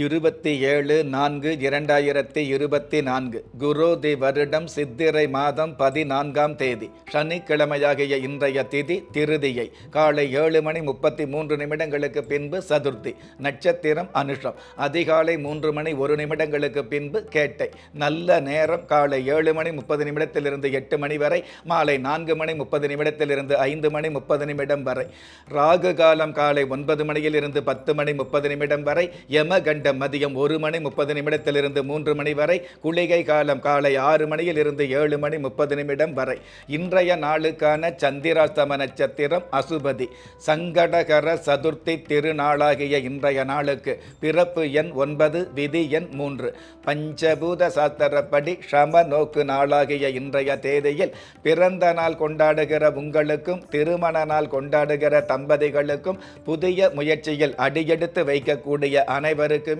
இருபத்தி ஏழு நான்கு இரண்டாயிரத்தி இருபத்தி நான்கு குரோதி வருடம் சித்திரை மாதம் பதினான்காம் தேதி சனிக்கிழமையாகிய இன்றைய திதி திருதியை காலை ஏழு மணி முப்பத்தி மூன்று நிமிடங்களுக்கு பின்பு சதுர்த்தி நட்சத்திரம் அனுஷம் அதிகாலை மூன்று மணி ஒரு நிமிடங்களுக்கு பின்பு கேட்டை நல்ல நேரம் காலை ஏழு மணி முப்பது நிமிடத்திலிருந்து எட்டு மணி வரை மாலை நான்கு மணி முப்பது நிமிடத்திலிருந்து ஐந்து மணி முப்பது நிமிடம் வரை ராகு காலம் காலை ஒன்பது மணியிலிருந்து பத்து மணி முப்பது நிமிடம் வரை யமகண்ட மதியம் ஒரு மணி முப்பது நிமிடத்திலிருந்து மூன்று மணி வரை குளிகை காலம் காலை ஆறு மணியில் இருந்து ஏழு மணி முப்பது நிமிடம் வரை. இன்றைய நாளுக்கான சந்திராஸ்தம நட்சத்திரம் அசுபதி. சங்கடகர சதுர்த்தி திருநாளாகிய இன்றைய நாளுக்கு பிறப்பு எண் ஒன்பது விதி எண் மூன்று. பஞ்சபூத சாஸ்திரப்படி ஷம நோக்கு நாளாகிய இன்றைய தேதியில் பிறந்த நாள் கொண்டாடுகிற உங்களுக்கும் திருமண நாள் கொண்டாடுகிற தம்பதிகளுக்கும் புதிய முயற்சியில் அடியெடுத்து வைக்கக்கூடிய அனைவருக்குமே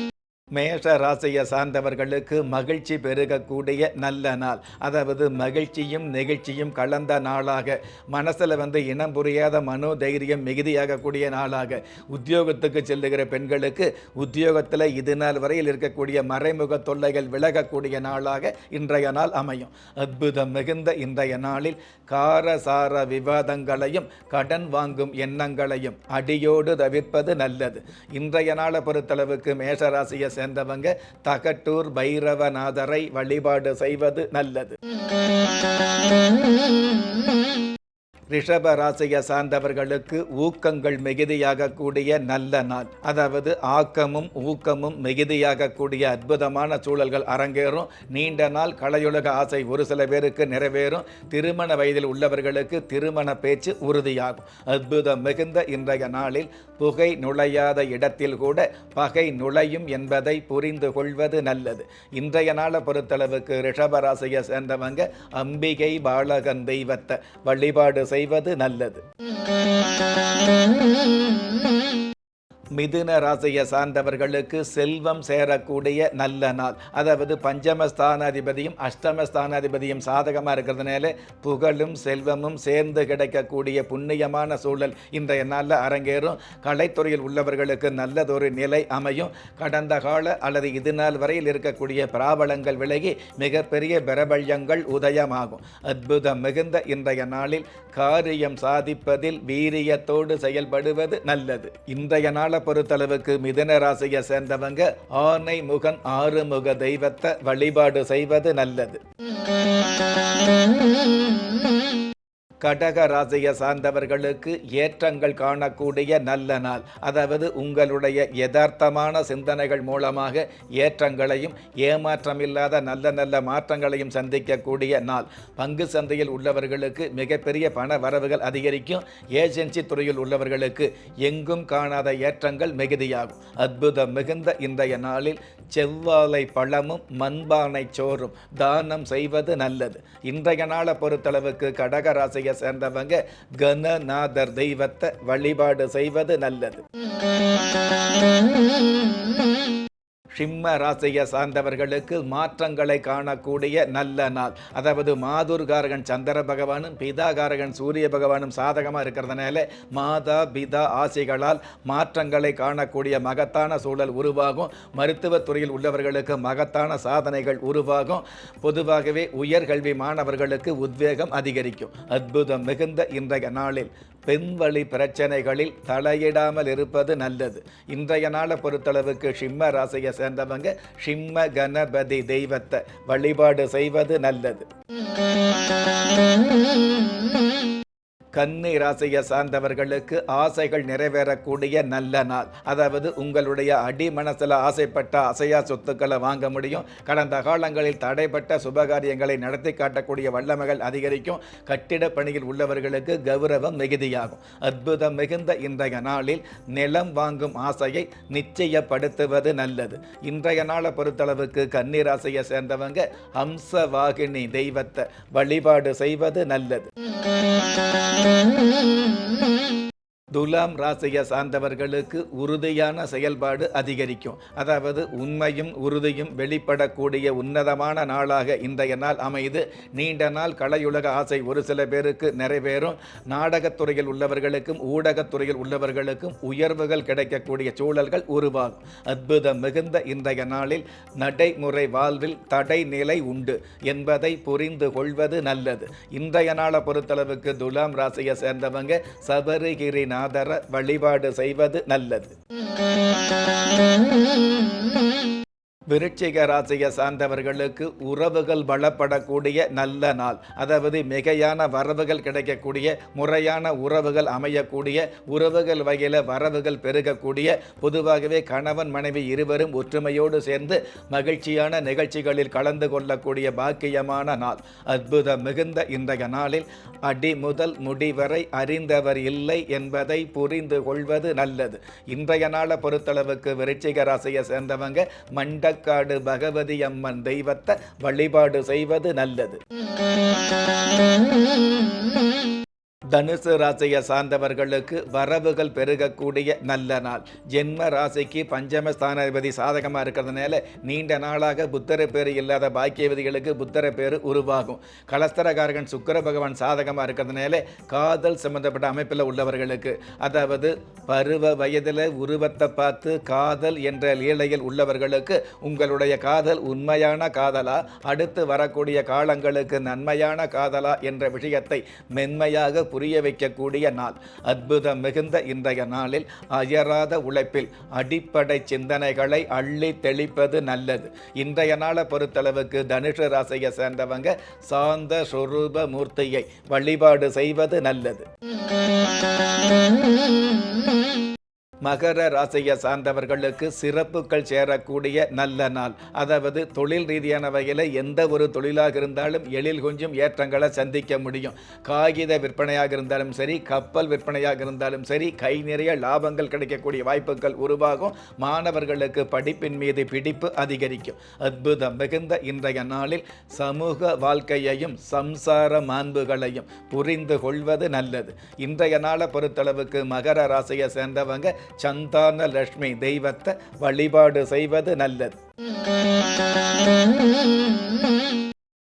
மேஷ ராசியை சார்ந்தவர்களுக்கு மகிழ்ச்சி பெருகக்கூடிய நல்ல நாள். அதாவது மகிழ்ச்சியும் நெகிழ்ச்சியும் கலந்த நாளாக. மனசில் வந்து இனம் புரியாத மனோதைரியம் மிகுதியாகக்கூடிய நாளாக. உத்தியோகத்துக்கு செல்லுகிற பெண்களுக்கு உத்தியோகத்தில் இது நாள் வரையில் இருக்கக்கூடிய மறைமுக தொல்லைகள் விலகக்கூடிய நாளாக இன்றைய நாள் அமையும். அற்புதம் மிகுந்த இன்றைய நாளில் காரசார விவாதங்களையும் கடன் வாங்கும் எண்ணங்களையும் அடியோடு தவிர்ப்பது நல்லது. இன்றைய நாளை பொறுத்தளவுக்கு மேஷராசியை சேர்ந்தவங்க தகட்டூர் பைரவநாதரை வழிபாடு செய்வது நல்லது. ரிஷப ராசியை சார்ந்தவர்களுக்கு ஊக்கங்கள் மிகுதியாகக்கூடிய நல்ல நாள். அதாவது ஆக்கமும் ஊக்கமும் மிகுதியாகக்கூடிய அற்புதமான சூழல்கள் அரங்கேறும். நீண்ட நாள் கலையுலக ஆசை ஒரு சில பேருக்கு நிறைவேறும். திருமண வயதில் உள்ளவர்களுக்கு திருமண பேச்சு உறுதியாகும். அற்புதம் மிகுந்த இன்றைய நாளில் புகை நுழையாத இடத்தில் கூட பகை நுழையும் என்பதை புரிந்து கொள்வது நல்லது. இன்றைய நாளை பொறுத்தளவுக்கு ரிஷபராசியை சேர்ந்தவங்க அம்பிகை பாலகன் தெய்வத்தை வழிபாடு செய்வது நல்லது. மிதுன ராசியை சார்ந்தவர்களுக்கு செல்வம் சேரக்கூடிய நல்ல நாள். அதாவது பஞ்சமஸ்தானாதிபதியும் அஷ்டமஸ்தானாதிபதியும் சாதகமாக இருக்கிறதுனால புகழும் செல்வமும் சேர்ந்து கிடைக்கக்கூடிய புண்ணியமான சூழல் இன்றைய நாளில் அரங்கேறும். கலைத்துறையில் உள்ளவர்களுக்கு நல்லதொரு நிலை அமையும். கடந்த கால அல்லது இது நாள் வரையில் இருக்கக்கூடிய பிராபலங்கள் விலகி மிகப்பெரிய பிரபல்யங்கள் உதயமாகும். அற்புதம் மிகுந்த இன்றைய நாளில் காரியம் சாதிப்பதில் வீரியத்தோடு செயல்படுவது நல்லது. இன்றைய நாளை பொறுத்தளவுக்கு மிதன ராசியை சேர்ந்தவங்க ஆனை முகன் ஆறுமுக தெய்வத்தை வழிபாடு செய்வது நல்லது. கடக ராசியை சார்ந்தவர்களுக்கு ஏற்றங்கள் காணக்கூடிய நல்ல நாள். அதாவது உங்களுடைய யதார்த்தமான சிந்தனைகள் மூலமாக ஏற்றங்களையும் ஏமாற்றமில்லாத நல்ல நல்ல மாற்றங்களையும் சந்திக்கக்கூடிய நாள். பங்கு சந்தையில் உள்ளவர்களுக்கு மிகப்பெரிய பண வரவுகள் அதிகரிக்கும். ஏஜென்சி துறையில் உள்ளவர்களுக்கு எங்கும் காணாத ஏற்றங்கள் மிகுதியாகும். அற்புதம் மிகுந்த இன்றைய நாளில் செவ்வாழை பழமும் மண்பானை சோறும். தானம் செய்வது நல்லது. இன்றைய நாளை பொறுத்தளவுக்கு கடக சமுதாயத்தை சேர்ந்தவங்க கணநாதர் தெய்வத்தை வழிபாடு செய்வது நல்லது. சிம்ம ராசியை சார்ந்தவர்களுக்கு மாற்றங்களை காணக்கூடிய நல்ல நாள். அதாவது மாதுர்காரகன் சந்திர பகவானும் பிதாகாரகன் சூரிய பகவானும் சாதகமாக இருக்கிறதுனால மாதா பிதா ஆசைகளால் மாற்றங்களை காணக்கூடிய மகத்தான சூழல் உருவாகும். மருத்துவத் துறையில் உள்ளவர்களுக்கு மகத்தான சாதனைகள் உருவாகும். பொதுவாகவே உயர்கல்வி மாணவர்களுக்கு உத்வேகம் அதிகரிக்கும். அற்புதம் மிகுந்த இன்றைய நாளில். பெண்வழி பிரச்சனைகளில் தலையிடாமல் இருப்பது நல்லது. இன்றைய நாளை பொறுத்தளவுக்கு சிம்ம ராசியை சேர்ந்தவங்க சிம்ம கணபதி தெய்வத்தை வழிபாடு செய்வது நல்லது. கன்னி ராசியை சார்ந்தவர்களுக்கு ஆசைகள் நிறைவேறக்கூடிய நல்ல நாள். அதாவது உங்களுடைய அடி மனசில் ஆசைப்பட்ட அசையா சொத்துக்களை வாங்க முடியும். கடந்த காலங்களில் தடைப்பட்ட சுபகாரியங்களை நடத்தி காட்டக்கூடிய வல்லமைகள் அதிகரிக்கும். கட்டிட பணியில் உள்ளவர்களுக்கு கௌரவம் மிகுதியாகும். அற்புதம் மிகுந்த இன்றைய நாளில் நிலம் வாங்கும் ஆசையை நிச்சயப்படுத்துவது நல்லது. இன்றைய நாளை பொறுத்தளவுக்கு கன்னி ராசியை சேர்ந்தவங்க ஹம்சவாகினி தெய்வத்தை வழிபாடு செய்வது நல்லது. Mm-hmm. துலாம் ராசியை சார்ந்தவர்களுக்கு உறுதியான செயல்பாடு அதிகரிக்கும். அதாவது உண்மையும் உறுதியும் வெளிப்படக்கூடிய உன்னதமான நாளாக இன்றைய நாள் அமைது. நீண்ட நாள் கலையுலக ஆசை ஒரு சில பேருக்கு நிறைவேறும். நாடகத்துறையில் உள்ளவர்களுக்கும் ஊடகத்துறையில் உள்ளவர்களுக்கும் உயர்வுகள் கிடைக்கக்கூடிய சூழல்கள் உருவாகும். அற்புதம் மிகுந்த இன்றைய நாளில் நடைமுறை வாழ்வில் தடை நிலை உண்டு என்பதை புரிந்து கொள்வது நல்லது. இன்றைய நாளை பொறுத்தளவுக்கு துலாம் ராசியை சேர்ந்தவங்க சபரிகிரி சபரிகிரிநாதர வழிபாடு செய்வது நல்லது. விருட்சிக ராசியை சார்ந்தவர்களுக்கு உறவுகள் பலப்படக்கூடிய நல்ல நாள். அதாவது மிகையான வரவுகள் கிடைக்கக்கூடிய முறையான உறவுகள் அமையக்கூடிய உறவுகள் வகையில் வரவுகள் பெருகக்கூடிய பொதுவாகவே கணவன் மனைவி இருவரும் ஒற்றுமையோடு சேர்ந்து மகிழ்ச்சியான நிகழ்ச்சிகளில் கலந்து கொள்ளக்கூடிய பாக்கியமான நாள். அற்புதம் மிகுந்த இன்றைய நாளில் அடி முதல் முடிவரை அறிந்தவர் இல்லை என்பதை புரிந்து கொள்வது நல்லது. இன்றைய நாளை பொறுத்தளவுக்கு விருட்சிக ராசியை சேர்ந்தவங்க மண்ட மண்டக்காடு பகவதி அம்மன் தெய்வத்தை வழிபாடு செய்வது நல்லது. தனுசு ராசியை சார்ந்தவர்களுக்கு வரவுகள் பெருகக்கூடிய நல்ல நாள். ஜென்ம ராசிக்கு பஞ்சமஸ்தானாதிபதி சாதகமாக இருக்கிறதுனால நீண்ட நாளாக புத்தர பேர் இல்லாத பாக்கியவதிகளுக்கு புத்தர பேர் உருவாகும். கலஸ்தரகாரகன் சுக்கர பகவான் சாதகமாக இருக்கிறதுனால காதல் சம்பந்தப்பட்ட அமைப்பில் உள்ளவர்களுக்கு அதாவது பருவ வயதில் உருவத்தை பார்த்து காதல் என்ற லீலையில் உள்ளவர்களுக்கு உங்களுடைய காதல் உண்மையான காதலா? அடுத்து வரக்கூடிய காலங்களுக்கு நன்மையான காதலா? என்ற விஷயத்தை மென்மையாக புரிய வைக்கக்கூடிய நாள். அற்புதம் மிகுந்த இன்றைய நாளில் அயராத உழைப்பில் அடிப்படை சிந்தனைகளை அள்ளி தெளிப்பது நல்லது. இன்றைய நாளை பொறுத்தளவுக்கு தனுஷ ராசியை சேர்ந்தவங்க சாந்த சொரூப மூர்த்தியை வழிபாடு செய்வது நல்லது. மகர ராசியை சார்ந்தவர்களுக்கு சிறப்புகள் சேரக்கூடிய நல்ல நாள். அதாவது தொழில் ரீதியான வகையில் எந்த ஒரு தொழிலாக இருந்தாலும் எழில் கொஞ்சம் ஏற்றங்களை சந்திக்க முடியும். காகித விற்பனையாக இருந்தாலும் சரி கப்பல் விற்பனையாக இருந்தாலும் சரி கை நிறைய லாபங்கள் கிடைக்கக்கூடிய வாய்ப்புகள் உருவாகும். மாணவர்களுக்கு படிப்பின் மீது பிடிப்பு அதிகரிக்கும். அற்புதம் மிகுந்த இன்றைய நாளில் சமூக வாழ்க்கையையும் சம்சார மாண்புகளையும் புரிந்து கொள்வது நல்லது. இன்றைய நாளை பொறுத்தளவுக்கு மகர ராசியை சேர்ந்தவங்க சந்தான லட்சுமி தெய்வத்தை வழிபாடு செய்வது நல்லது.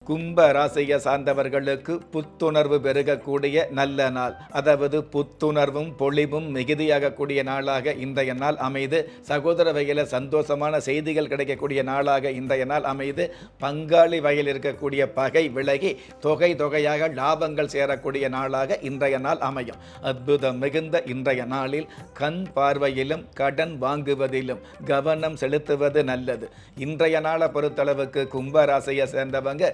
கும்ப ராசியை சார்ந்தவர்களுக்கு புத்துணர்வு பெருகக்கூடிய நல்ல நாள். அதாவது புத்துணர்வும் பொழிவும் மிகுதியாகக்கூடிய நாளாக இன்றைய நாள் அமைது. சகோதர வகையில் சந்தோஷமான செய்திகள் கிடைக்கக்கூடிய நாளாக இன்றைய நாள் அமைது. பங்காளி வகையில் இருக்கக்கூடிய பகை விலகி தொகை தொகையாக லாபங்கள் சேரக்கூடிய நாளாக இன்றைய நாள் அமையும். அற்புதம் மிகுந்த இன்றைய நாளில் கண் பார்வையிலும் கடன் வாங்குவதிலும் கவனம் செலுத்துவது நல்லது. இன்றைய நாளை பொறுத்தளவுக்கு கும்ப ராசியை சேர்ந்தவங்க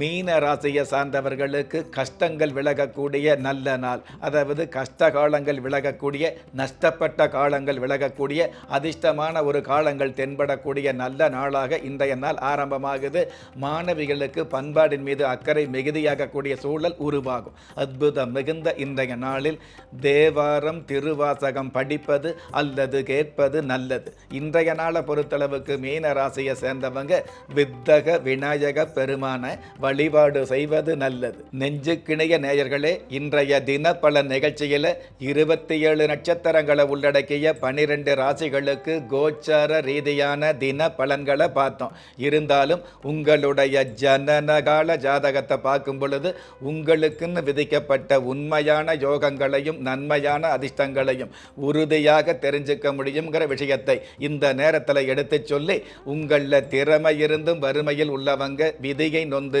மீன ராசியை சார்ந்தவர்களுக்கு கஷ்டங்கள் விலகக்கூடிய நல்ல நாள். அதாவது கஷ்ட காலங்கள் விலகக்கூடிய நஷ்டப்பட்ட காலங்கள் விலகக்கூடிய அதிர்ஷ்டமான ஒரு காலங்கள் தென்படக்கூடிய நல்ல நாளாக இன்றைய நாள் ஆரம்பமாகுது. மாணவிகளுக்கு பண்பாடின் மீது அக்கறை மிகுதியாகக்கூடிய சூழல் உருவாகும். அற்புதம் மிகுந்த இன்றைய நாளில் தேவாரம் திருவாசகம் படிப்பது அல்லது கேட்பது நல்லது. இன்றைய நாளை பொறுத்தளவுக்கு மீன ராசியை சேர்ந்தவங்க வித்தக விநாயக பெருமான வழிபாடு செய்வது நல்லது. நெஞ்சுக்கிணைய நேயர்களே இன்றைய தினப்பல நிகழ்ச்சியில் இருபத்தி ஏழு நட்சத்திரங்களை உள்ளடக்கிய பனிரெண்டு ராசிகளுக்கு கோச்சார ரீதியான தின பலன்களை பார்த்தோம். இருந்தாலும் உங்களுடைய ஜனனகால ஜாதகத்தை பார்க்கும் பொழுது உங்களுக்குன்னு விதிக்கப்பட்ட உண்மையான யோகங்களையும் நன்மையான அதிர்ஷ்டங்களையும் உறுதியாக தெரிஞ்சுக்க முடியுங்கிற விஷயத்தை இந்த நேரத்தில் எடுத்து சொல்லி உங்களில் திறமை இருந்தும் வறுமையில் உள்ளவங்க விதியை நொந்து